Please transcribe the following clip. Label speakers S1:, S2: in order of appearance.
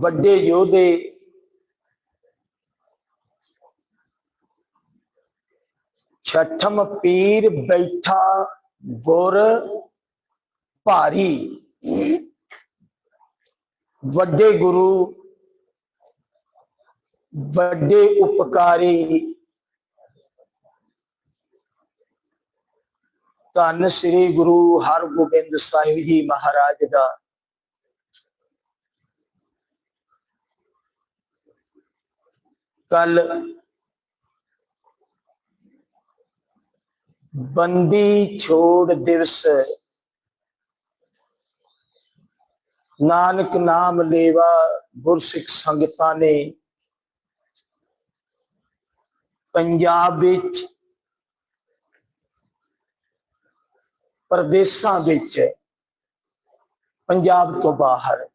S1: ਵੱਡੇ ਯੋਧੇ। ਛਠਮ ਪੀਰ ਬੈਠਾ ਗੁਰ ਭਾਰੀ। ਵੱਡੇ ਗੁਰੂ, ਵੱਡੇ ਉਪਕਾਰੀ। ਧੰਨ ਸ੍ਰੀ ਗੁਰੂ ਹਰਗੋਬਿੰਦ ਸਾਹਿਬ ਜੀ ਮਹਾਰਾਜ ਦਾ। ਕੱਲ ਬੰਦੀ ਛੋੜ ਦਿਵਸ ਨਾਨਕ ਨਾਮ ਲੇਵਾ ਗੁਰਸਿੱਖ ਸੰਗਤਾਂ ਨੇ। ਪੰਜਾਬ ਵਿੱਚ ਪ੍ਰਦੇਸ਼ਾਂ ਵਿੱਚ ਪੰਜਾਬ ਤੋਂ ਬਾਹਰ।